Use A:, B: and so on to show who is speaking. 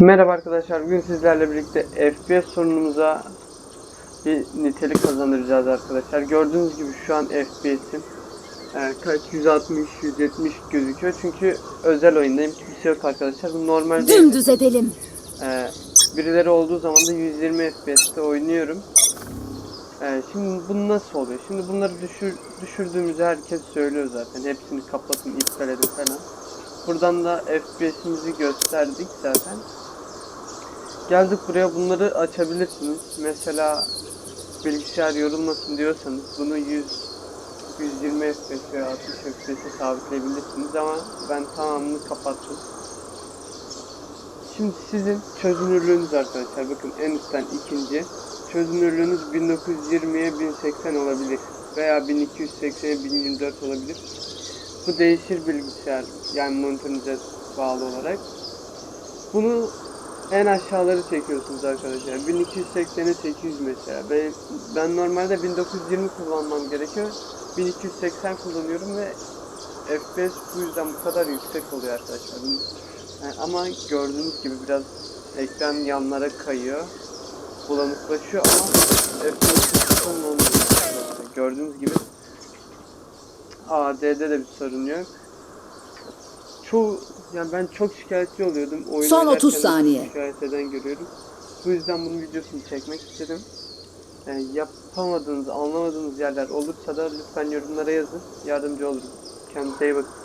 A: Merhaba arkadaşlar. Bugün sizlerle birlikte FPS sorunumuza bir nitelik kazandıracağız arkadaşlar. Gördüğünüz gibi şu an FPS'im e, kaç 160 170 gözüküyor. Çünkü özel oyundayım. Kimse yok arkadaşlar. Bu normal değil.
B: Dümdüz edelim.
A: E, birileri olduğu zaman da 120 FPS'te oynuyorum. E, şimdi bu nasıl oluyor? Şimdi bunları düşür, düşürdüğümüzü herkes söylüyor zaten. Hepsini kapatın, iptal edin falan. Buradan da FPS'imizi gösterdik zaten. Geldik buraya bunları açabilirsiniz. Mesela bilgisayar yorulmasın diyorsanız bunu 100 120 FPS veya 60 FPS'e sabitleyebilirsiniz ama ben tamamını kapattım. Şimdi sizin çözünürlüğünüz arkadaşlar bakın en üstten ikinci çözünürlüğünüz 1920'ye 1080 olabilir veya 1280'e 1024 olabilir. Bu değişir bilgisayar yani monitörünüze bağlı olarak. Bunu en aşağıları çekiyorsunuz arkadaşlar. 1280'e 800 mesela. Ben, ben normalde 1920 kullanmam gerekiyor. 1280 kullanıyorum ve FPS bu yüzden bu kadar yüksek oluyor arkadaşlar. Yani ama gördüğünüz gibi biraz ekran yanlara kayıyor. Bulanıklaşıyor ama FPS olmuyor. Gördüğünüz gibi AD'de de bir sorun yok. Çoğu yani ben çok şikayetçi oluyordum. Oyun
B: Son
A: oynarken
B: 30
A: de
B: saniye.
A: Şikayet eden görüyorum. Bu yüzden bunun videosunu çekmek istedim. Yani yapamadığınız, anlamadığınız yerler olursa da lütfen yorumlara yazın. Yardımcı olurum. Kendinize iyi bakın.